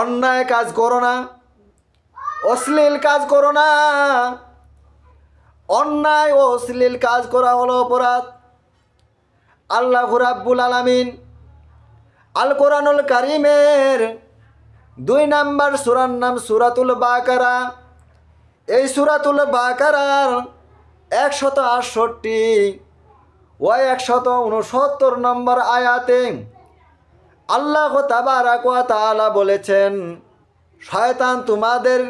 অন্যায় কাজ করো না, অশ্লীল কাজ করো না। অন্যায় ও অশ্লীল কাজ করা হলো অপরাধ। আল্লাহ রাব্বুল আলামিন আল কোরআনুল কারিমের দুই নাম্বার সুরার নাম সুরাতুল বাকারা। এই সুরাতুল বাকারার একশত আটষট্টি ও একশত উনসত্তর নম্বর আয়াতে আল্লাহ তাআলা বলেছেন, শয়তান তোমাদের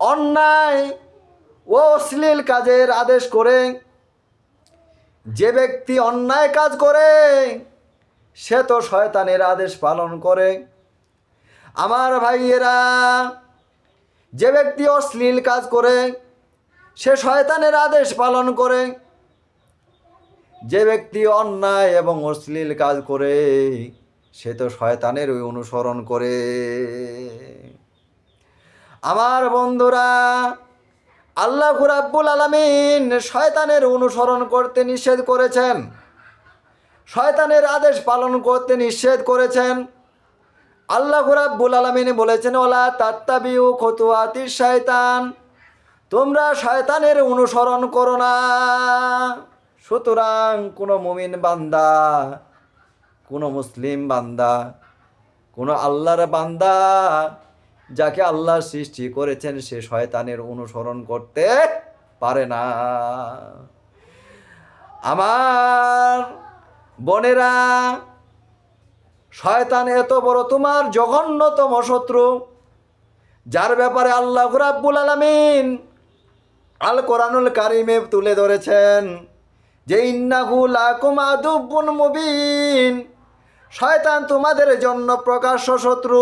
অন্যায় ও অশ্লীল কাজের আদেশ করে, যে ব্যক্তি অন্যায় কাজ করে, সে তো শয়তানের আদেশ পালন করে। আমার ভাইয়েরা, যে ব্যক্তি অশ্লীল কাজ করে, সে শয়তানের আদেশ পালন করে যে ব্যক্তি অন্যায় এবং অশ্লীল কাজ করে, সে তো শয়তানের ওই অনুসরণ করে। আমার বন্ধুরা, আল্লাহ রাব্বুল আলামিন শয়তানের অনুসরণ করতে নিষেধ করেছেন। শয়তানের আদেশ পালন করতে নিষেধ করেছেন। আল্লাহ রাব্বুল আলামিন বলেছেন ওলা তাত্তাবিউ খতুয়াতি শয়তান। তোমরা শয়তানের অনুসরণ করো না। সুতরাং কোনো মুমিন বান্দা, কোনো মুসলিম বান্দা, কোনো আল্লাহর বান্দা যাকে আল্লাহ সৃষ্টি করেছেন সে শয়তানের অনুসরণ করতে পারে না। আমার বোনেরা, শয়তান এত বড় তোমার জঘন্যতম শত্রু, যার ব্যাপারে আল্লাহ রাব্বুল আলামিন আল কোরআনুল কারিমে তুলে ধরেছেন। যে শয়তান তোমাদের জন্য প্রকাশ্য শত্রু।